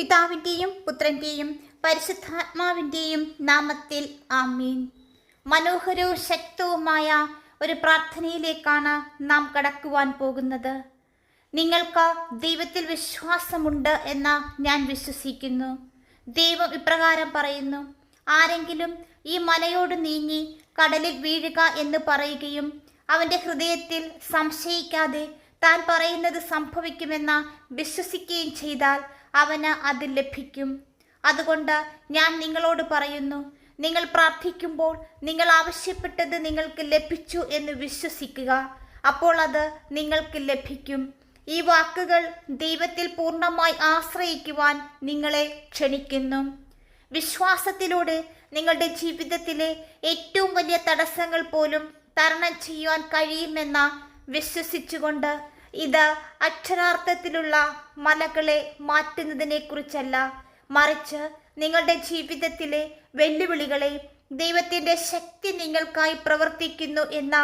പിതാവിന്റെയും പുത്രന്റെയും പരിശുദ്ധാത്മാവിന്റെയും നാമത്തിൽ ആമീൻ. മനോഹരവും ശക്തവുമായ ഒരു പ്രാർത്ഥനയിലേക്കാണ് നാം കടക്കുവാൻ പോകുന്നത്. നിങ്ങൾക്ക് ദൈവത്തിൽ വിശ്വാസമുണ്ട് എന്ന് ഞാൻ വിശ്വസിക്കുന്നു. ദൈവം ഇപ്രകാരം പറയുന്നു ആരെങ്കിലും ഈ മലയോട് നീങ്ങി കടലിൽ വീഴുക എന്ന് പറയുകയും അവന്റെ ഹൃദയത്തിൽ സംശയിക്കാതെ താൻ പറയുന്നത് സംഭവിക്കുമെന്ന് വിശ്വസിക്കുകയും ചെയ്താൽ അവന് അത് ലഭിക്കും. അതുകൊണ്ട് ഞാൻ നിങ്ങളോട് പറയുന്നു നിങ്ങൾ പ്രാർത്ഥിക്കുമ്പോൾ നിങ്ങൾ ആവശ്യപ്പെട്ടത് നിങ്ങൾക്ക് ലഭിച്ചു എന്ന് വിശ്വസിക്കുക. അപ്പോൾ അത് നിങ്ങൾക്ക് ലഭിക്കും. ഈ വാക്കുകൾ ദൈവത്തിൽ പൂർണമായി ആശ്രയിക്കുവാൻ നിങ്ങളെ ക്ഷണിക്കുന്നു. വിശ്വാസത്തിലൂടെ നിങ്ങളുടെ ജീവിതത്തിലെ ഏറ്റവും വലിയ തടസ്സങ്ങൾ പോലും തരണം ചെയ്യുവാൻ കഴിയുമെന്ന വിശ്വസിച്ചുകൊണ്ട് ഇത് അക്ഷരാർത്ഥത്തിലുള്ള മലകളെ മാറ്റുന്നതിനെ കുറിച്ചല്ല മറിച്ച് നിങ്ങളുടെ ജീവിതത്തിലെ വെല്ലുവിളികളെ ദൈവത്തിന്റെ ശക്തി നിങ്ങൾക്കായി പ്രവർത്തിക്കുന്നു എന്ന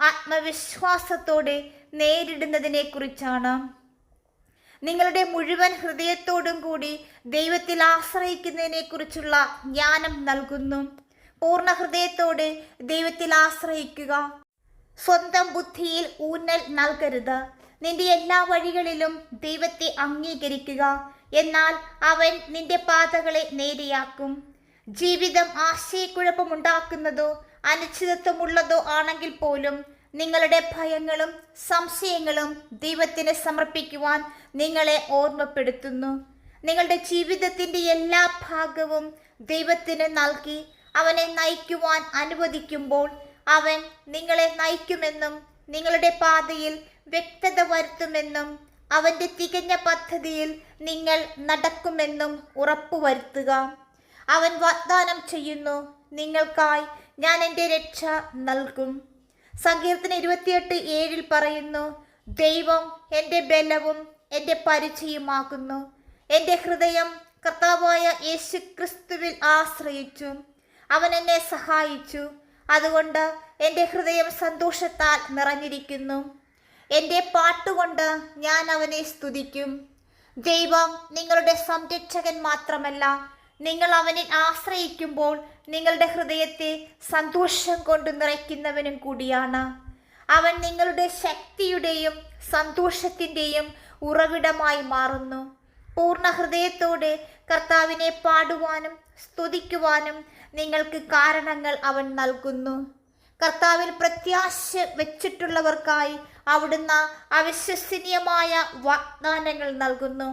ആത്മവിശ്വാസത്തോടെ നേരിടുന്നതിനെ കുറിച്ചാണ് നിങ്ങളുടെ മുഴുവൻ ഹൃദയത്തോടും കൂടി ദൈവത്തിൽ ആശ്രയിക്കുന്നതിനെ കുറിച്ചുള്ള ജ്ഞാനം നൽകുന്നു. പൂർണ ഹൃദയത്തോടെ ദൈവത്തിൽ ആശ്രയിക്കുക. സ്വന്തം ബുദ്ധിയിൽ ഊന്നൽ നൽകരുത്. നിന്റെ എല്ലാ വഴികളിലും ദൈവത്തെ അംഗീകരിക്കുക. എന്നാൽ അവൻ നിന്റെ പാതകളെ നേരെയാക്കും. ജീവിതം ആശയക്കുഴപ്പമുണ്ടാക്കുന്നതോ അനിശ്ചിതത്വമുള്ളതോ ആണെങ്കിൽ പോലും നിങ്ങളുടെ ഭയങ്ങളും സംശയങ്ങളും ദൈവത്തിന് സമർപ്പിക്കുവാൻ നിങ്ങളെ ഓർമ്മപ്പെടുത്തുന്നു. നിങ്ങളുടെ ജീവിതത്തിന്റെ എല്ലാ ഭാഗവും ദൈവത്തിന് നൽകി അവനെ നയിക്കുവാൻ അനുവദിക്കുമ്പോൾ അവൻ നിങ്ങളെ നയിക്കുമെന്നും നിങ്ങളുടെ പാതയിൽ വ്യക്തത വരുത്തുമെന്നും അവന്റെ തികഞ്ഞ പദ്ധതിയിൽ നിങ്ങൾ നടക്കുമെന്നും ഉറപ്പുവരുത്തുക അവൻ വാഗ്ദാനം ചെയ്യുന്നു നിങ്ങൾക്കായി ഞാൻ എന്റെ രക്ഷ നൽകും. സങ്കീർത്തന ഇരുപത്തിയെട്ട് ഏഴിൽ പറയുന്നു ദൈവം എന്റെ ബലവും എന്റെ പരിചയമാകുന്നു. എന്റെ ഹൃദയം കർത്താവായ യേശു ക്രിസ്തുവിൽ ആശ്രയിച്ചു. അവൻ എന്നെ സഹായിച്ചു. അതുകൊണ്ട് എന്റെ ഹൃദയം സന്തോഷത്താൽ നിറഞ്ഞിരിക്കുന്നു. എന്റെ പാട്ടുകൊണ്ട് ഞാൻ അവനെ സ്തുതിക്കും. ദൈവം നിങ്ങളുടെ സംരക്ഷകൻ മാത്രമല്ല. നിങ്ങൾ അവനിൽ ആശ്രയിക്കുമ്പോൾ നിങ്ങളുടെ ഹൃദയത്തെ സന്തോഷം കൊണ്ട് നിറയ്ക്കുന്നവനും കൂടിയാണ്. അവൻ നിങ്ങളുടെ ശക്തിയുടെയും സന്തോഷത്തിന്റെയും ഉറവിടമായി മാറുന്നു. പൂർണ ഹൃദയത്തോടെ കർത്താവിനെ പാടുവാനും സ്തുതിക്കുവാനും നിങ്ങൾക്ക് കാരണങ്ങൾ അവൻ നൽകുന്നു. കർത്താവിൽ പ്രത്യാശ വെച്ചിട്ടുള്ളവർക്കായി അവിടുന്ന് അവിശ്വസനീയമായ വാഗ്ദാനങ്ങൾ നൽകുന്നു.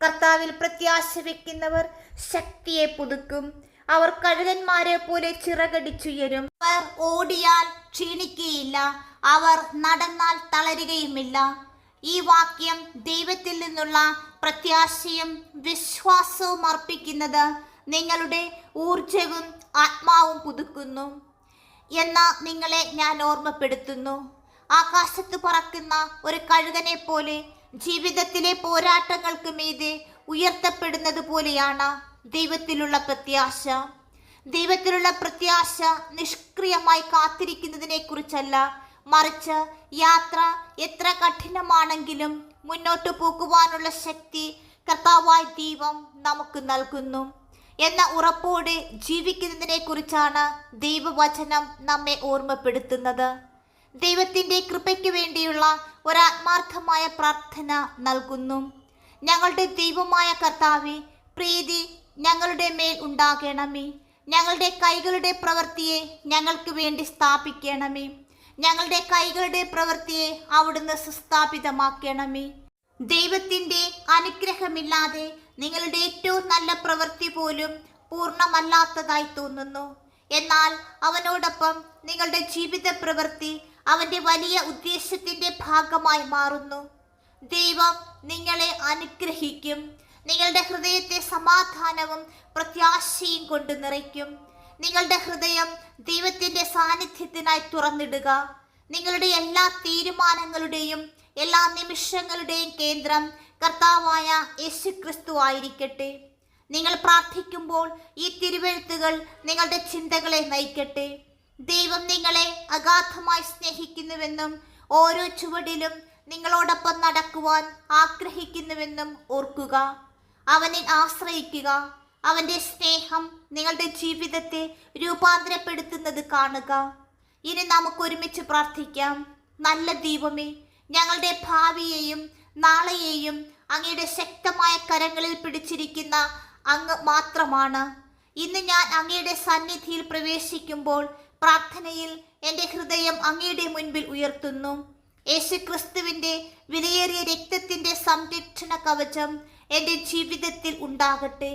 കർത്താവിൽ പ്രത്യാശ വെക്കുന്നവർ ശക്തിയെ പുതുക്കും. അവർ കഴുകന്മാരെ പോലെ ചിറകടിച്ചുയരും. അവർ ഓടിയാൽ ക്ഷീണിക്കുകയില്ല അവർ നടന്നാൽ തളരുകയുമില്ല. ഈ വാക്യം ദൈവത്തിൽ നിന്നുള്ള പ്രത്യാശയും വിശ്വാസവും അർപ്പിക്കുന്നത് നിങ്ങളുടെ ഊർജവും ആത്മാവും പുതുക്കുന്നു എന്ന് നിങ്ങളെ ഞാൻ ഓർമ്മപ്പെടുത്തുന്നു. ആകാശത്ത് പറക്കുന്ന ഒരു കഴുകനെ പോലെ ജീവിതത്തിലെ പോരാട്ടങ്ങൾക്ക് മീതെ ഉയർത്തപ്പെടുന്നത് പോലെയാണ് ദൈവത്തിലുള്ള പ്രത്യാശ. ദൈവത്തിലുള്ള പ്രത്യാശ നിഷ്ക്രിയമായി കാത്തിരിക്കുന്നതിനെ കുറിച്ചല്ല. മറിച്ച് യാത്ര എത്ര കഠിനമാണെങ്കിലും മുന്നോട്ട് പോകുവാനുള്ള ശക്തി കർത്താവായ ദൈവം നമുക്ക് നൽകുന്നു. എന്ന ഉറപ്പോടെ ജീവിക്കുന്നതിനെ കുറിച്ചാണ് ദൈവവചനം നമ്മെ ഓർമ്മപ്പെടുത്തുന്നത്. ദൈവത്തിന്റെ കൃപയ്ക്ക് വേണ്ടിയുള്ള ഒരാത്മാർത്ഥമായ പ്രാർത്ഥന നൽകുന്നു. ഞങ്ങളുടെ ദൈവമായ കർത്താവെ പ്രീതി ഞങ്ങളുടെ മേൽ ഉണ്ടാകണമേ. ഞങ്ങളുടെ കൈകളുടെ പ്രവൃത്തിയെ ഞങ്ങൾക്ക് വേണ്ടി സ്ഥാപിക്കണമേ. ഞങ്ങളുടെ കൈകളുടെ പ്രവൃത്തിയെ അവിടുന്ന് സുസ്ഥാപിതമാക്കണമേ. ദൈവത്തിന്റെ അനുഗ്രഹമില്ലാതെ നിങ്ങളുടെ ഏറ്റവും നല്ല പ്രവൃത്തി പോലും പൂർണമല്ലാത്തതായി തോന്നുന്നു. എന്നാൽ അവനോടൊപ്പം നിങ്ങളുടെ ജീവിത പ്രവൃത്തി അവന്റെ വലിയ ഉദ്ദേശത്തിന്റെ ഭാഗമായി മാറുന്നു. ദൈവം നിങ്ങളെ അനുഗ്രഹിക്കും. നിങ്ങളുടെ ഹൃദയത്തെ സമാധാനവും പ്രത്യാശയും കൊണ്ട് നിറയ്ക്കും. നിങ്ങളുടെ ഹൃദയം ദൈവത്തിന്റെ സാന്നിധ്യത്തിനായി തുറന്നിടുക. നിങ്ങളുടെ എല്ലാ തീരുമാനങ്ങളുടെയും എല്ലാ നിമിഷങ്ങളുടെയും കേന്ദ്രം കർത്താവായ യേശു ക്രിസ്തു ആയിരിക്കട്ടെ. നിങ്ങൾ പ്രാർത്ഥിക്കുമ്പോൾ ഈ തിരുവെഴുത്തുകൾ നിങ്ങളുടെ ചിന്തകളെ നയിക്കട്ടെ. ദൈവം നിങ്ങളെ അഗാധമായി സ്നേഹിക്കുന്നുവെന്നും ഓരോ ചുവടിലും നിങ്ങളോടൊപ്പം നടക്കുവാൻ ആഗ്രഹിക്കുന്നുവെന്നും ഓർക്കുക. അവനിൽ ആശ്രയിക്കുക. അവന്റെ സ്നേഹം നിങ്ങളുടെ ജീവിതത്തെ രൂപാന്തരപ്പെടുത്തുന്നത് കാണുക. ഇനി നമുക്കൊരുമിച്ച് പ്രാർത്ഥിക്കാം. നല്ല ദൈവമേ ഞങ്ങളുടെ ഭാവിയെയും നാളെയെയും അങ്ങയുടെ ശക്തമായ കരങ്ങളിൽ പിടിച്ചിരിക്കുന്ന അങ്ങ് മാത്രമാണ്. ഇന്ന് ഞാൻ അങ്ങയുടെ സന്നിധിയിൽ പ്രവേശിക്കുമ്പോൾ പ്രാർത്ഥനയിൽ എന്റെ ഹൃദയം അങ്ങയുടെ മുൻപിൽ ഉയർത്തുന്നു. യേശുക്രിസ്തുവിന്റെ വിലയേറിയ രക്തത്തിന്റെ സംരക്ഷണ കവചം എന്റെ ജീവിതത്തിൽ ഉണ്ടാകട്ടെ.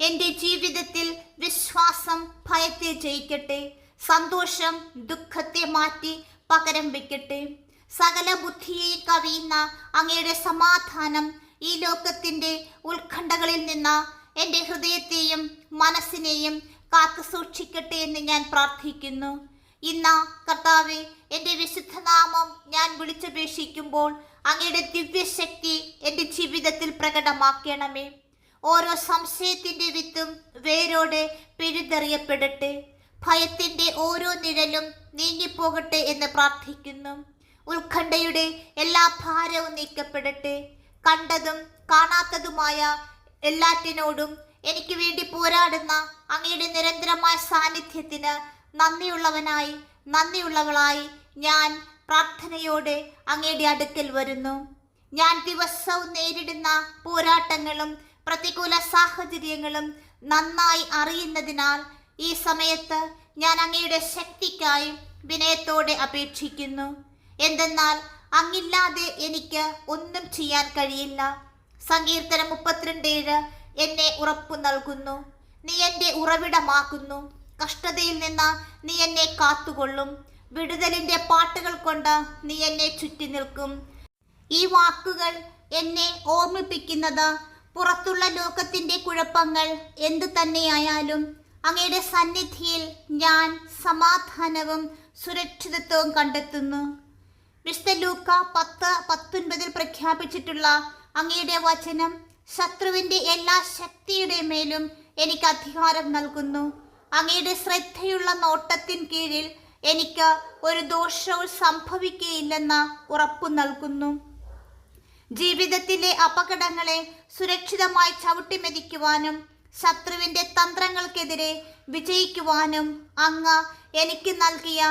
എന്റെ ജീവിതത്തിൽ വിശ്വാസം ഭയത്തെ ജയിക്കട്ടെ. സന്തോഷം ദുഃഖത്തെ മാറ്റി പകരം വെക്കട്ടെ സകല ബുദ്ധിയെ കവിയുന്ന അങ്ങയുടെ സമാധാനം ഈ ലോകത്തിന്റെ ഉത്കണ്ഠകളിൽ നിന്ന് എന്റെ ഹൃദയത്തെയും മനസ്സിനെയും കാത്തു സൂക്ഷിക്കട്ടെ എന്ന് ഞാൻ പ്രാർത്ഥിക്കുന്നു. ഇന്ന കർത്താവെ എന്റെ വിശുദ്ധനാമം ഞാൻ വിളിച്ചപേക്ഷിക്കുമ്പോൾ അങ്ങയുടെ ദിവ്യശക്തി എന്റെ ജീവിതത്തിൽ പ്രകടമാക്കണമേ. ഓരോ സംശയത്തിന്റെ വിത്തും വേരോടെ പിഴുതെറിയപ്പെടട്ടെ. ഭയത്തിന്റെ ഓരോ നിഴലും നീങ്ങിപ്പോകട്ടെ എന്ന് പ്രാർത്ഥിക്കുന്നു. ഉത്കണ്ഠയുടെ എല്ലാ ഭാരവും നീക്കപ്പെടട്ടെ. കണ്ടതും കാണാത്തതുമായ എല്ലാറ്റിനോടും എനിക്ക് വേണ്ടി പോരാടുന്ന അങ്ങയുടെ നിരന്തരമായ സാന്നിധ്യത്തിന് നന്ദിയുള്ളവനായി നന്ദിയുള്ളവളായി ഞാൻ പ്രാർത്ഥനയോടെ അങ്ങയുടെ അടുക്കൽ വരുന്നു. ഞാൻ ദിവസവും നേരിടുന്ന പോരാട്ടങ്ങളും പ്രതികൂല സാഹചര്യങ്ങളും നന്നായി അറിയുന്നതിനാൽ ഈ സമയത്ത് ഞാൻ അങ്ങയുടെ ശക്തിക്കായി വിനയത്തോടെ അപേക്ഷിക്കുന്നു. എന്തെന്നാൽ അങ്ങില്ലാതെ എനിക്ക് ഒന്നും ചെയ്യാൻ കഴിയില്ല. സങ്കീർത്തനം മുപ്പത്തിരണ്ട് ഏഴ് എന്നെ ഉറപ്പു നൽകുന്നു. നീ എന്റെ ഉറവിടമാക്കുന്നു. കഷ്ടതയിൽ നിന്ന് നീ എന്നെ കാത്തുകൊള്ളും. വിടുതലിന്റെ പാട്ടുകൾ കൊണ്ട് നീ എന്നെ ചുറ്റി നിൽക്കും. ഈ വാക്കുകൾ എന്നെ ഓർമ്മിപ്പിക്കുന്നത് പുറത്തുള്ള ലോകത്തിന്റെ കുഴപ്പങ്ങൾ എന്തു തന്നെയായാലും അങ്ങയുടെ സന്നിധിയിൽ ഞാൻ സമാധാനവും സുരക്ഷിതത്വവും കണ്ടെത്തുന്നു. വിശുദ്ധ ലൂക്ക പത്ത് പത്തൊൻപതിൽ പ്രഖ്യാപിച്ചിട്ടുള്ള അങ്ങയുടെ വചനം ശത്രുവിന്റെ എല്ലാ ശക്തിയുടെ മേലും എനിക്ക് അധികാരം നൽകുന്നു. അങ്ങയുടെ ശ്രദ്ധയുള്ള നോട്ടത്തിൻ കീഴിൽ എനിക്ക് ഒരു ദോഷവും സംഭവിക്കുകയില്ലെന്ന ഉറപ്പു നൽകുന്നു. ജീവിതത്തിലെ അപകടങ്ങളെ സുരക്ഷിതമായി ചവിട്ടിമെതിക്കുവാനും ശത്രുവിന്റെ തന്ത്രങ്ങൾക്കെതിരെ വിജയിക്കുവാനും അങ്ങ് എനിക്ക് നൽകിയ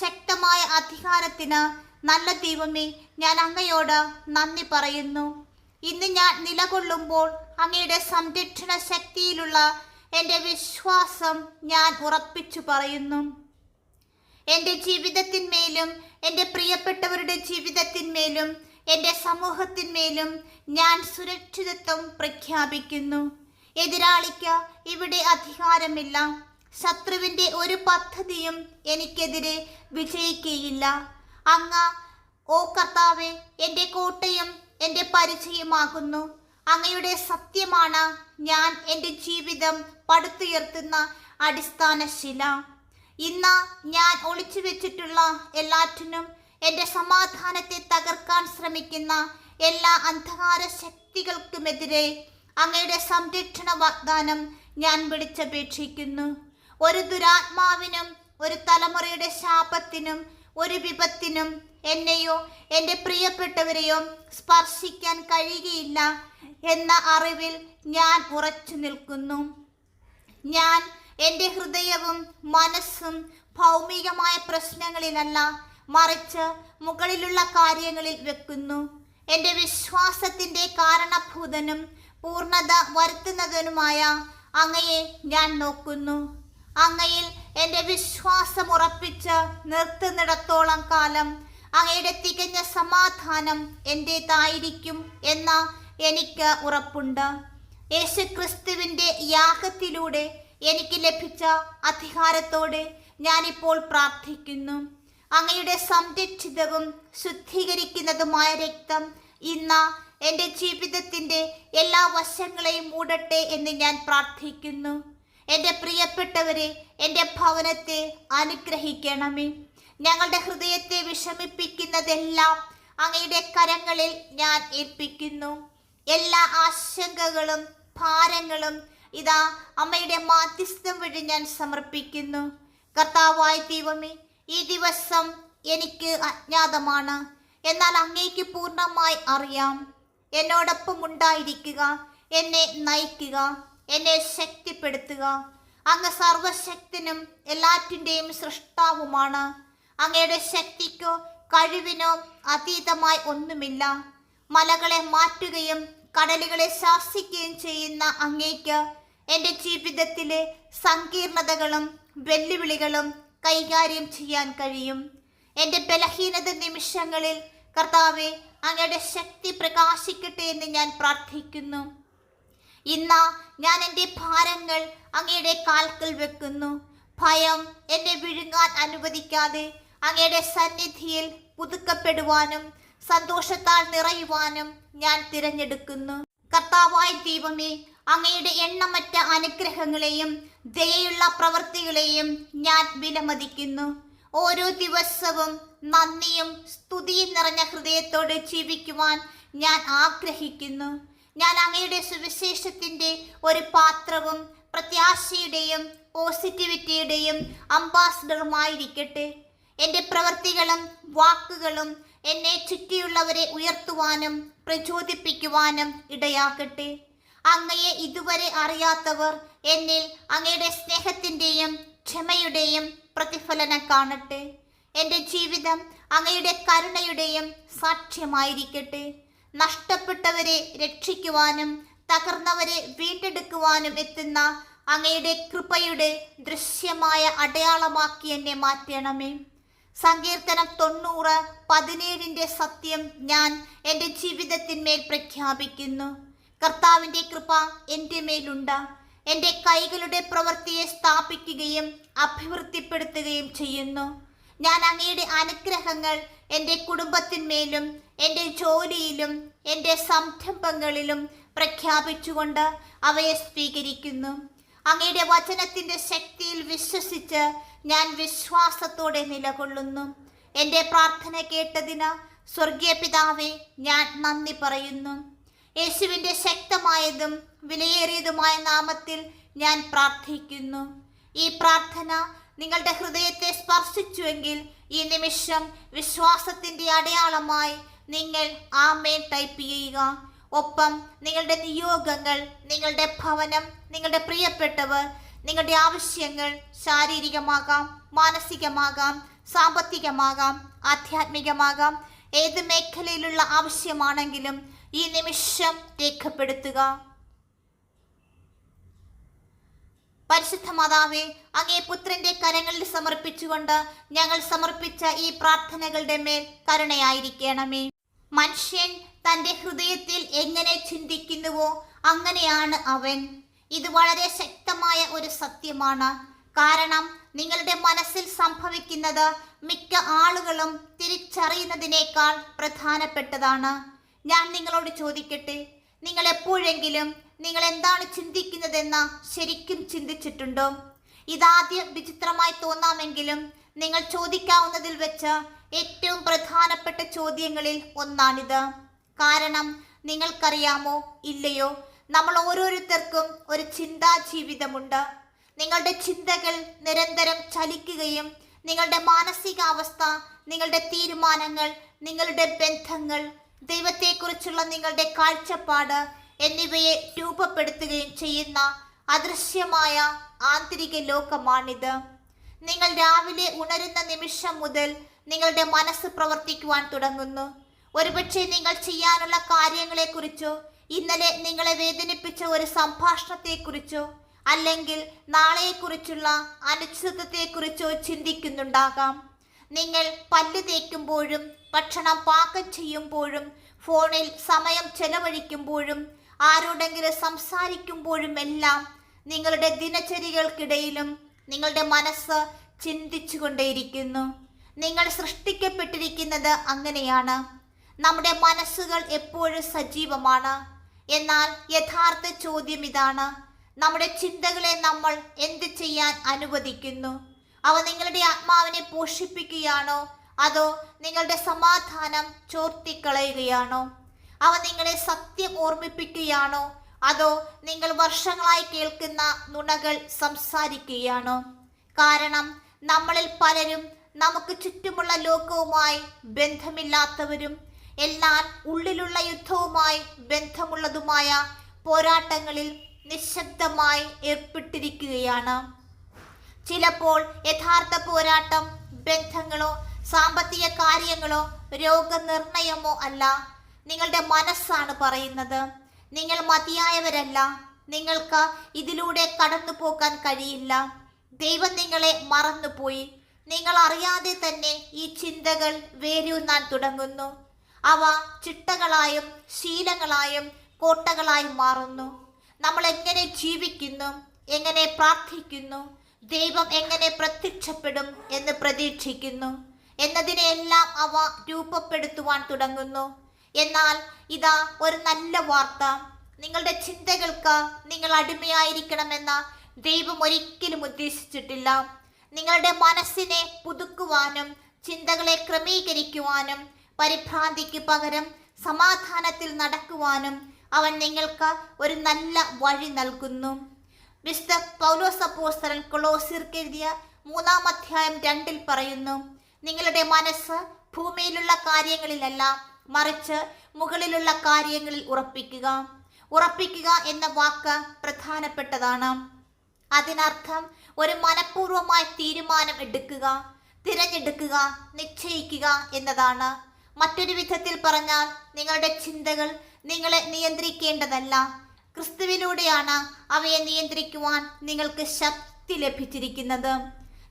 ശക്തമായ അധികാരത്തിന് നല്ല ദൈവമേ ഞാൻ അങ്ങയോട് നന്ദി പറയുന്നു. ഇന്ന് ഞാൻ നിലകൊള്ളുമ്പോൾ അങ്ങയുടെ സംരക്ഷണ ശക്തിയിലുള്ള എന്റെ വിശ്വാസം ഞാൻ ഉറപ്പിച്ചു പറയുന്നു. എന്റെ ജീവിതത്തിന്മേലും എന്റെ പ്രിയപ്പെട്ടവരുടെ ജീവിതത്തിന്മേലും എന്റെ സമൂഹത്തിന്മേലും ഞാൻ സുരക്ഷിതത്വം പ്രഖ്യാപിക്കുന്നു. എതിരാളിക്ക് ഇവിടെ അധികാരമില്ല. ശത്രുവിന്റെ ഒരു പദ്ധതിയും എനിക്കെതിരെ വിജയിക്കുകയില്ല. അങ്ങ് ഓ കർത്താവെ എന്റെ കോട്ടയും എന്റെ പരിചയമാകുന്നു. അങ്ങയുടെ സത്യമാണ് ഞാൻ എന്റെ ജീവിതം പടുത്തുയർത്തുന്ന അടിസ്ഥാന ശില. ഇന്ന് ഞാൻ ഒളിച്ചു വെച്ചിട്ടുള്ള എല്ലാറ്റിനും എന്റെ സമാധാനത്തെ തകർക്കാൻ ശ്രമിക്കുന്ന എല്ലാ അന്ധകാര ശക്തികൾക്കുമെതിരെ അങ്ങയുടെ സംരക്ഷണ വാഗ്ദാനം ഞാൻ വിളിച്ചപേക്ഷിക്കുന്നു. ഒരു ദുരാത്മാവിനും ഒരു തലമുറയുടെ ശാപത്തിനും ഒരു വിപത്തിനും എന്നെയോ എന്റെ പ്രിയപ്പെട്ടവരെയോ സ്പർശിക്കാൻ കഴിയുകയില്ല എന്ന അറിവിൽ ഞാൻ ഉറച്ചു നിൽക്കുന്നു. ഞാൻ എന്റെ ഹൃദയവും മനസ്സും ഭൗമികമായ പ്രശ്നങ്ങളിലല്ല മറിച്ച് മുകളിലുള്ള കാര്യങ്ങളിൽ വെക്കുന്നു. എന്റെ വിശ്വാസത്തിന്റെ കാരണഭൂതനും പൂർണത വരുത്തുന്നതിനുമായ അങ്ങയെ ഞാൻ നോക്കുന്നു. അങ്ങയിൽ എന്റെ വിശ്വാസം ഉറപ്പിച്ച് നിർത്തുന്നിടത്തോളം കാലം അങ്ങയുടെ തികഞ്ഞ സമാധാനം എന്റേതായിരിക്കും എന്ന എനിക്ക് ഉറപ്പുണ്ട്. യേശുക്രിസ്തുവിന്റെ യാഗത്തിലൂടെ എനിക്ക് ലഭിച്ച അധികാരത്തോടെ ഞാനിപ്പോൾ പ്രാർത്ഥിക്കുന്നു. അങ്ങയുടെ സംരക്ഷിതവും ശുദ്ധീകരിക്കുന്നതുമായ രക്തം ഇന്ന എന്റെ ജീവിതത്തിന്റെ എല്ലാ വശങ്ങളെയും മൂടട്ടെ എന്ന് ഞാൻ പ്രാർത്ഥിക്കുന്നു. എന്റെ പ്രിയപ്പെട്ടവരെ എന്റെ ഭവനത്തെ അനുഗ്രഹിക്കണമേ. ഞങ്ങളുടെ ഹൃദയത്തെ വിഷമിപ്പിക്കുന്നതെല്ലാം അങ്ങയുടെ കരങ്ങളിൽ ഞാൻ ഏൽപ്പിക്കുന്നു. എല്ലാ ആശങ്കകളും ഭാരങ്ങളും ഇതാ അമ്മയുടെ മാധ്യസ്ഥം വഴി ഞാൻ സമർപ്പിക്കുന്നു. കർത്താവായ ദൈവമേ ഈ ദിവസം എനിക്ക് അജ്ഞാതമാണ്. എന്നാൽ അങ്ങേക്ക് പൂർണമായി അറിയാം. എന്നോടൊപ്പം ഉണ്ടായിരിക്കുക എന്നെ നയിക്കുക. എന്നെ ശക്തിപ്പെടുത്തുക. അങ്ങ് സർവശക്തനും എല്ലാറ്റിന്റെയും സൃഷ്ടാവുമാണ് അങ്ങയുടെ ശക്തിക്കോ കഴിവിനോ അതീതമായി ഒന്നുമില്ല. മലകളെ മാറ്റുകയും കടലുകളെ ശാസിക്കുകയും ചെയ്യുന്ന അങ്ങേക്ക് എന്റെ ജീവിതത്തിലെ സങ്കീർണതകളും വെല്ലുവിളികളും കൈകാര്യം ചെയ്യാൻ കഴിയും. എന്റെ ബലഹീനത നിമിഷങ്ങളിൽ കർത്താവെ അങ്ങയുടെ ശക്തി പ്രകാശിക്കട്ടെ എന്ന് ഞാൻ പ്രാർത്ഥിക്കുന്നു. ഇന്ന് ഞാൻ എന്റെ ഭാരങ്ങൾ അങ്ങയുടെ കാൽക്കൽ വെക്കുന്നു. ഭയം എന്നെ വിഴുങ്ങാൻ അനുവദിക്കാതെ അങ്ങയുടെ സന്നിധിയിൽ പുതുക്കപ്പെടുവാനും സന്തോഷത്താൽ നിറയുവാനും ഞാൻ തിരഞ്ഞെടുക്കുന്നു. കർത്താവായ ദൈവമേ അങ്ങയുടെ എണ്ണമറ്റ അനുഗ്രഹങ്ങളെയും ദയയുള്ള പ്രവൃത്തികളെയും ഞാൻ വിലമതിക്കുന്നു. ഓരോ ദിവസവും നന്ദിയും സ്തുതിയും നിറഞ്ഞ ഹൃദയത്തോടെ ജീവിക്കുവാൻ ഞാൻ ആഗ്രഹിക്കുന്നു. ഞാൻ അങ്ങയുടെ സുവിശേഷത്തിന്റെ ഒരു പാത്രവും പ്രത്യാശയുടെയും പോസിറ്റിവിറ്റിയുടെയും അംബാസിഡറുമായിരിക്കട്ടെ. എന്റെ പ്രവൃത്തികളും വാക്കുകളും എന്നെ ചുറ്റിയുള്ളവരെ ഉയർത്തുവാനും പ്രചോദിപ്പിക്കുവാനും ഇടയാക്കട്ടെ അങ്ങയെ ഇതുവരെ അറിയാത്തവർ എന്നിൽ അങ്ങയുടെ സ്നേഹത്തിന്റെയും ക്ഷമയുടെയും പ്രതിഫലനം കാണട്ടെ. എന്റെ ജീവിതം അങ്ങയുടെ കരുണയുടെയും സാക്ഷ്യമായിരിക്കട്ടെ. നഷ്ടപ്പെട്ടവരെ രക്ഷിക്കുവാനും തകർന്നവരെ വീണ്ടെടുക്കുവാനും എത്തുന്ന അങ്ങയുടെ കൃപയുടെ ദൃശ്യമായ അടയാളമാക്കി എന്നെ മാറ്റണമേ. സങ്കീർത്തനം തൊണ്ണൂറ് പതിനേഴിന്റെ സത്യം ഞാൻ എന്റെ ജീവിതത്തിന്മേൽ പ്രഖ്യാപിക്കുന്നു. കർത്താവിന്റെ കൃപ എന്റെ മേലുണ്ട്. എന്റെ കൈകളുടെ പ്രവൃത്തിയെ സ്ഥാപിക്കുകയും അഭിവൃദ്ധിപ്പെടുത്തുകയും ചെയ്യുന്നു. ഞാൻ അങ്ങയുടെ അനുഗ്രഹങ്ങൾ എന്റെ കുടുംബത്തിന്മേലും എന്റെ ജോലിയിലും എന്റെ സംരംഭങ്ങളിലും പ്രഖ്യാപിച്ചുകൊണ്ട് അവയെ സ്വീകരിക്കുന്നു. അങ്ങയുടെ വചനത്തിന്റെ ശക്തിയിൽ വിശ്വസിച്ച് ഞാൻ വിശ്വാസത്തോടെ നിലകൊള്ളുന്നു. എന്റെ പ്രാർത്ഥന കേട്ടതിന് സ്വർഗീയ പിതാവെ ഞാൻ നന്ദി പറയുന്നു. യേശുവിന്റെ ശക്തമായതും വിലയേറിയതുമായ നാമത്തിൽ ഞാൻ പ്രാർത്ഥിക്കുന്നു. ഈ പ്രാർത്ഥന നിങ്ങളുടെ ഹൃദയത്തെ സ്പർശിച്ചുവെങ്കിൽ ഈ നിമിഷം വിശ്വാസത്തിന്റെ അടയാളമായി നിങ്ങൾ ആമേൻ ടൈപ്പ് ചെയ്യുക. ഒപ്പം നിങ്ങളുടെ നിയോഗങ്ങൾ നിങ്ങളുടെ ഭവനം നിങ്ങളുടെ പ്രിയപ്പെട്ടവർ നിങ്ങളുടെ ആവശ്യങ്ങൾ ശാരീരികമാകാം മാനസികമാകാം സാമ്പത്തികമാകാം ആധ്യാത്മികമാകാം. ഏത് മേഖലയിലുള്ള ആവശ്യമാണെങ്കിലും ഈ നിമിഷം രേഖപ്പെടുത്തുക. പരിശുദ്ധ മാതാവേ അങ്ങേ പുത്രന്റെ കരങ്ങളിൽ സമർപ്പിച്ചുകൊണ്ട് ഞങ്ങൾ സമർപ്പിച്ച ഈ പ്രാർത്ഥനകളുടെ മേൽ കരുണയായിരിക്കണമേ. മനുഷ്യൻ തന്റെ ഹൃദയത്തിൽ എങ്ങനെ ചിന്തിക്കുന്നുവോ അങ്ങനെയാണ് അവൻ. ഇത് വളരെ ശക്തമായ ഒരു സത്യമാണ്. കാരണം നിങ്ങളുടെ മനസ്സിൽ സംഭവിക്കുന്നത് മിക്ക ആളുകളും തിരിച്ചറിയുന്നതിനേക്കാൾ പ്രധാനപ്പെട്ടതാണ്. ഞാൻ നിങ്ങളോട് ചോദിക്കട്ടെ നിങ്ങൾ എപ്പോഴെങ്കിലും നിങ്ങൾ എന്താണ് ചിന്തിക്കുന്നതെന്ന് ശരിക്കും ചിന്തിച്ചിട്ടുണ്ടോ? ഇതാദ്യം വിചിത്രമായി തോന്നാമെങ്കിലും നിങ്ങൾ ചോദിക്കാവുന്നതിൽ വെച്ച് ഏറ്റവും പ്രധാനപ്പെട്ട ചോദ്യങ്ങളിൽ ഒന്നാണിത്. കാരണം നിങ്ങൾക്കറിയാമോ? ഇല്ലയോ? നമ്മൾ ഓരോരുത്തർക്കും ഒരു ചിന്താ ജീവിതമുണ്ട് നിങ്ങളുടെ ചിന്തകൾ നിരന്തരം ചലിക്കുകയും നിങ്ങളുടെ മാനസികാവസ്ഥ നിങ്ങളുടെ തീരുമാനങ്ങൾ നിങ്ങളുടെ ബന്ധങ്ങൾ ദൈവത്തെക്കുറിച്ചുള്ള നിങ്ങളുടെ കാഴ്ചപ്പാട് എന്നിവയെ രൂപപ്പെടുത്തുകയും ചെയ്യുന്ന അദൃശ്യമായ ആന്തരിക ലോകമാണിത്. നിങ്ങൾ രാവിലെ ഉണരുന്ന നിമിഷം മുതൽ നിങ്ങളുടെ മനസ്സ് പ്രവർത്തിക്കുവാൻ തുടങ്ങുന്നു. ഒരുപക്ഷെ നിങ്ങൾ ചെയ്യാനുള്ള കാര്യങ്ങളെക്കുറിച്ചോ ഇന്നലെ നിങ്ങളെ വേദനിപ്പിച്ച ഒരു സംഭാഷണത്തെക്കുറിച്ചോ അല്ലെങ്കിൽ നാളെയെക്കുറിച്ചുള്ള അനിശ്ചിതത്വത്തെക്കുറിച്ചോ ചിന്തിക്കുന്നുണ്ടാകാം. നിങ്ങൾ പല്ല് തേക്കുമ്പോഴും ഭക്ഷണം പാകം ചെയ്യുമ്പോഴും ഫോണിൽ സമയം ചെലവഴിക്കുമ്പോഴും ആരോടെങ്കിലും സംസാരിക്കുമ്പോഴും എല്ലാം നിങ്ങളുടെ ദിനചര്യകൾക്കിടയിലും നിങ്ങളുടെ മനസ്സ് ചിന്തിച്ചുകൊണ്ടേയിരിക്കുന്നു. നിങ്ങൾ സൃഷ്ടിക്കപ്പെട്ടിരിക്കുന്നത് അങ്ങനെയാണ്. നമ്മുടെ മനസ്സുകൾ എപ്പോഴും സജീവമാണ്. എന്നാൽ യഥാർത്ഥ ചോദ്യം ഇതാണ്. നമ്മുടെ ചിന്തകളെ നമ്മൾ എന്ത് ചെയ്യാൻ അനുവദിക്കുന്നു? അവ നിങ്ങളുടെ ആത്മാവിനെ പോഷിപ്പിക്കുകയാണോ? അതോ നിങ്ങളുടെ സമാധാനം ചോർത്തിക്കളയുകയാണോ? അവ നിങ്ങളെ സത്യം ഓർമ്മിപ്പിക്കുകയാണോ? അതോ നിങ്ങൾ വർഷങ്ങളായി കേൾക്കുന്ന നുണകൾ സംസാരിക്കുകയാണോ? കാരണം നമ്മളിൽ പലരും നമുക്ക് ചുറ്റുമുള്ള ലോകവുമായി ബന്ധമില്ലാത്തവരും എന്നാൽ ഉള്ളിലുള്ള യുദ്ധവുമായി ബന്ധമുള്ളതുമായ പോരാട്ടങ്ങളിൽ നിശബ്ദമായി ഏർപ്പെട്ടിരിക്കുകയാണ്. ചിലപ്പോൾ യഥാർത്ഥ പോരാട്ടം ബന്ധങ്ങളോ സാമ്പത്തിക കാര്യങ്ങളോ രോഗനിർണയമോ അല്ല. നിങ്ങളുടെ മനസ്സാണ് പറയുന്നത്. നിങ്ങൾ മതിയായവരല്ല. നിങ്ങൾക്ക് ഇതിലൂടെ കടന്നു പോകാൻ കഴിയില്ല. ദൈവം നിങ്ങളെ മറന്നുപോയി. നിങ്ങൾ അറിയാതെ തന്നെ ഈ ചിന്തകൾ വേരൂന്നാൻ തുടങ്ങുന്നു. അവ ചിട്ടകളായും ശീലങ്ങളായും കോട്ടകളായും മാറുന്നു. നമ്മൾ എങ്ങനെ ജീവിക്കുന്നു എങ്ങനെ പ്രാർത്ഥിക്കുന്നു ദൈവം എങ്ങനെ പ്രത്യക്ഷപ്പെടും എന്ന് പ്രതീക്ഷിക്കുന്നു. എന്നതിനെല്ലാം അവ രൂപപ്പെടുത്തുവാൻ തുടങ്ങുന്നു. എന്നാൽ ഇതാ ഒരു നല്ല വാർത്ത. നിങ്ങളുടെ ചിന്തകൾക്ക് നിങ്ങൾ അടിമയായിരിക്കണമെന്ന ദൈവം ഒരിക്കലും ഉദ്ദേശിച്ചിട്ടില്ല. നിങ്ങളുടെ മനസ്സിനെ പുതുക്കുവാനും ചിന്തകളെ ക്രമീകരിക്കുവാനും പരിഭ്രാന്തിക്ക് പകരം സമാധാനത്തിൽ നടക്കുവാനും അവൻ നിങ്ങൾക്ക് ഒരു നല്ല വഴി നൽകുന്നു. വിശുദ്ധ പൗലോസ് അപ്പോസ്തലൻ കൊളോസിർക്ക് എഴുതിയ മൂന്നാം അധ്യായം രണ്ടിൽ പറയുന്നു നിങ്ങളുടെ മനസ്സ് ഭൂമിയിലുള്ള കാര്യങ്ങളിലല്ല മറിച്ച് മുകളിലുള്ള കാര്യങ്ങളിൽ ഉറപ്പിക്കുക. ഉറപ്പിക്കുക എന്ന വാക്ക് പ്രധാനപ്പെട്ടതാണ്. അതിനർത്ഥം ഒരു മനഃപൂർവമായ തീരുമാനം എടുക്കുക തിരഞ്ഞെടുക്കുക നിശ്ചയിക്കുക എന്നതാണ്. മറ്റൊരു വിധത്തിൽ പറഞ്ഞാൽ നിങ്ങളുടെ ചിന്തകൾ നിങ്ങളെ നിയന്ത്രിക്കേണ്ടതല്ല. ക്രിസ്തുവിലൂടെയാണ് അവയെ നിയന്ത്രിക്കുവാൻ നിങ്ങൾക്ക് ശക്തി ലഭിച്ചിരിക്കുന്നത്.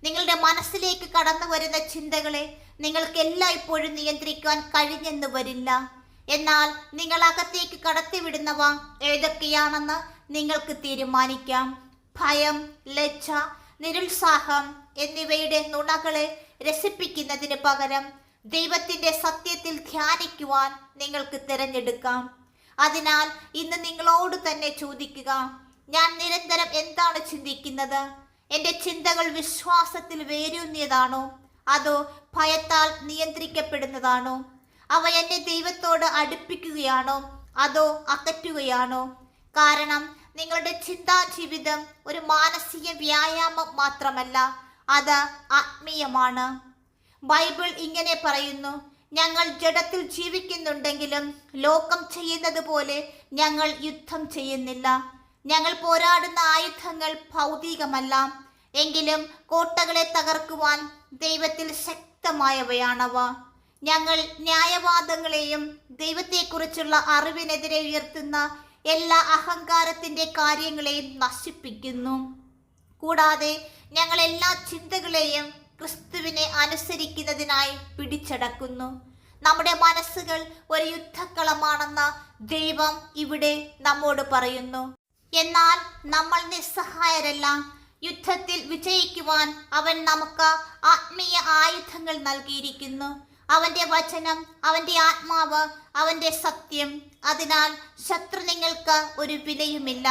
നിങ്ങളുടെ മനസ്സിലേക്ക് കടന്നു വരുന്ന ചിന്തകളെ നിങ്ങൾക്ക് എല്ലായ്പ്പോഴും നിയന്ത്രിക്കുവാൻ കഴിഞ്ഞെന്ന് വരില്ല. എന്നാൽ നിങ്ങൾ അകത്തേക്ക് കടത്തിവിടുന്നവ ഏതൊക്കെയാണെന്ന് നിങ്ങൾക്ക് തീരുമാനിക്കാം. ഭയം ലജ്ജ നിരുത്സാഹം എന്നിവയുടെ നുണകളെ രസിപ്പിക്കുന്നതിന് പകരം ദൈവത്തിന്റെ സത്യത്തിൽ ധ്യാനിക്കുവാൻ നിങ്ങൾക്ക് തിരഞ്ഞെടുക്കാം. അതിനാൽ ഇന്ന് നിങ്ങളോട് തന്നെ ചോദിക്കുക ഞാൻ നിരന്തരം എന്താണ് ചിന്തിക്കുന്നത്? എന്റെ ചിന്തകൾ വിശ്വാസത്തിൽ വേരൂന്നിയതാണോ? അതോ ഭയത്താൽ നിയന്ത്രിക്കപ്പെടുന്നതാണോ? അവ എന്നെ ദൈവത്തോട് അടുപ്പിക്കുകയാണോ? അതോ അകറ്റുകയാണോ? കാരണം നിങ്ങളുടെ ചിന്താ ജീവിതം ഒരു മാനസിക വ്യായാമം മാത്രമല്ല അത് ആത്മീയമാണ്. ബൈബിൾ ഇങ്ങനെ പറയുന്നു ഞങ്ങൾ ജഡത്തിൽ ജീവിക്കുന്നുണ്ടെങ്കിലും ലോകം ചെയ്യുന്നത് പോലെ ഞങ്ങൾ യുദ്ധം ചെയ്യുന്നില്ല. ഞങ്ങൾ പോരാടുന്ന ആയുധങ്ങൾ ഭൗതികമല്ല. എങ്കിലും കോട്ടകളെ തകർക്കുവാൻ ദൈവത്തിൽ ശക്തമായവയാണവ. ഞങ്ങൾ ന്യായവാദങ്ങളെയും ദൈവത്തെക്കുറിച്ചുള്ള അറിവിനെതിരെ ഉയർത്തുന്ന എല്ലാ അഹങ്കാരത്തിന്റെ കാര്യങ്ങളെയും നശിപ്പിക്കുന്നു. കൂടാതെ ഞങ്ങൾ എല്ലാ ചിന്തകളെയും ക്രിസ്തുവിനെ അനുസരിക്കുന്നതിനായി പിടിച്ചടക്കുന്നു. നമ്മുടെ മനസ്സുകൾ ഒരു യുദ്ധക്കളമാണെന്ന ദൈവം ഇവിടെ നമ്മോട് പറയുന്നു. എന്നാൽ നമ്മൾ നിസ്സഹായരല്ല. യുദ്ധത്തിൽ വിജയിക്കുവാൻ അവൻ നമുക്ക് ആത്മീയ ആയുധങ്ങൾ നൽകിയിരിക്കുന്നു. അവന്റെ വചനം അവന്റെ ആത്മാവ് അവന്റെ സത്യം അതിനാൽ ശത്രു നിങ്ങൾക്ക് ഒരു വിലയുമില്ല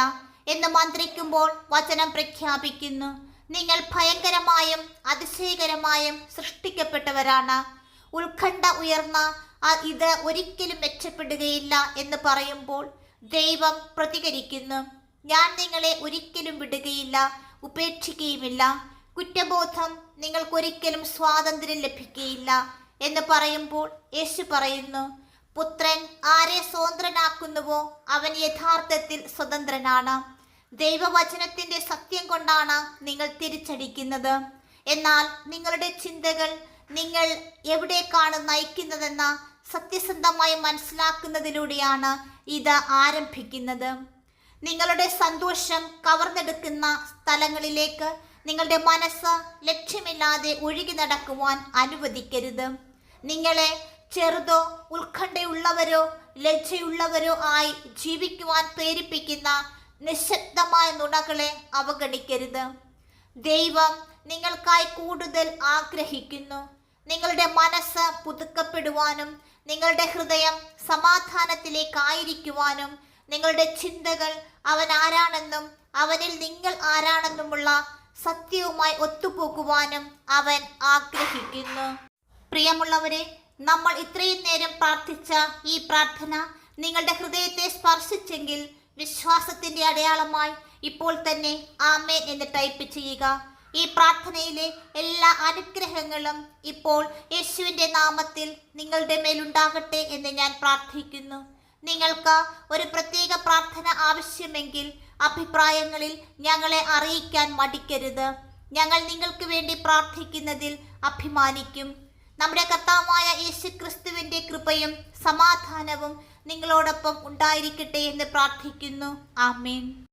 എന്ന് മന്ത്രിക്കുമ്പോൾ വചനം പ്രഖ്യാപിക്കുന്നു. നിങ്ങൾ ഭയങ്കരമായും അതിശയകരമായും സൃഷ്ടിക്കപ്പെട്ടവരാണ്. ഉത്കണ്ഠ ഉയർന്ന ഇത് ഒരിക്കലും മെച്ചപ്പെടുകയില്ല എന്ന് പറയുമ്പോൾ ദൈവം പ്രതികരിക്കുന്നു. ഞാൻ നിങ്ങളെ ഒരിക്കലും വിടുകയില്ല ഉപേക്ഷിക്കുകയുമില്ല. കുറ്റബോധം നിങ്ങൾക്കൊരിക്കലും സ്വാതന്ത്ര്യം ലഭിക്കുകയില്ല എന്ന് പറയുമ്പോൾ യേശു പറയുന്നു പുത്രൻ ആരെ സ്വതന്ത്രനാക്കുന്നുവോ? അവൻ യഥാർത്ഥത്തിൽ സ്വതന്ത്രനാണ്. ദൈവവചനത്തിന്റെ സത്യം കൊണ്ടാണ് നിങ്ങൾ തിരിച്ചടിക്കുന്നത്. എന്നാൽ നിങ്ങളുടെ ചിന്തകൾ നിങ്ങൾ എവിടേക്കാണ് നയിക്കുന്നതെന്ന സത്യസന്ധമായി മനസ്സിലാക്കുന്നതിലൂടെയാണ് ഇത് ആരംഭിക്കുന്നത്. നിങ്ങളുടെ സന്തോഷം കവർന്നെടുക്കുന്ന സ്ഥലങ്ങളിലേക്ക് നിങ്ങളുടെ മനസ്സ് ലക്ഷ്യമില്ലാതെ ഒഴുകി നടക്കുവാൻ അനുവദിക്കരുത്. നിങ്ങളെ ചെറുതോ ഉത്കണ്ഠയുള്ളവരോ ലജ്ജയുള്ളവരോ ആയി ജീവിക്കുവാൻ പ്രേരിപ്പിക്കുന്ന നിശബ്ദമായ നുണകളെ അവഗണിക്കരുത്. ദൈവം നിങ്ങൾക്കായി കൂടുതൽ ആഗ്രഹിക്കുന്നു. നിങ്ങളുടെ മനസ്സ് പുതുക്കപ്പെടുവാനും നിങ്ങളുടെ ഹൃദയം സമാധാനത്തിലേക്കായിരിക്കുവാനും നിങ്ങളുടെ ചിന്തകൾ അവൻ ആരാണെന്നും അവനിൽ നിങ്ങൾ ആരാണെന്നുമുള്ള സത്യവുമായി ഒത്തുപോകുവാനും അവൻ ആഗ്രഹിക്കുന്നു. പ്രിയമുള്ളവരെ നമ്മൾ ഇത്രയും നേരം പ്രാർത്ഥിച്ച ഈ പ്രാർത്ഥന നിങ്ങളുടെ ഹൃദയത്തെ സ്പർശിച്ചെങ്കിൽ വിശ്വാസത്തിന്റെ അടയാളമായി ഇപ്പോൾ തന്നെ ആമേൻ എന്ന് ടൈപ്പ് ചെയ്യുക. ഈ പ്രാർത്ഥനയിലെ എല്ലാ അനുഗ്രഹങ്ങളും ഇപ്പോൾ യേശുവിന്റെ നാമത്തിൽ നിങ്ങളുടെ മേലുണ്ടാകട്ടെ എന്ന് ഞാൻ പ്രാർത്ഥിക്കുന്നു. നിങ്ങൾക്ക് ഒരു പ്രത്യേക പ്രാർത്ഥന ആവശ്യമെങ്കിൽ അഭിപ്രായങ്ങളിൽ ഞങ്ങളെ അറിയിക്കാൻ മടിക്കരുത്. ഞങ്ങൾ നിങ്ങൾക്ക് വേണ്ടി പ്രാർത്ഥിക്കുന്നതിൽ അഭിമാനിക്കും. നമ്മുടെ കർത്താവായ യേശു ക്രിസ്തുവിന്റെ കൃപയും സമാധാനവും നിങ്ങളോടൊപ്പം ഉണ്ടായിരിക്കട്ടെ എന്ന് പ്രാർത്ഥിക്കുന്നു. ആമേൻ.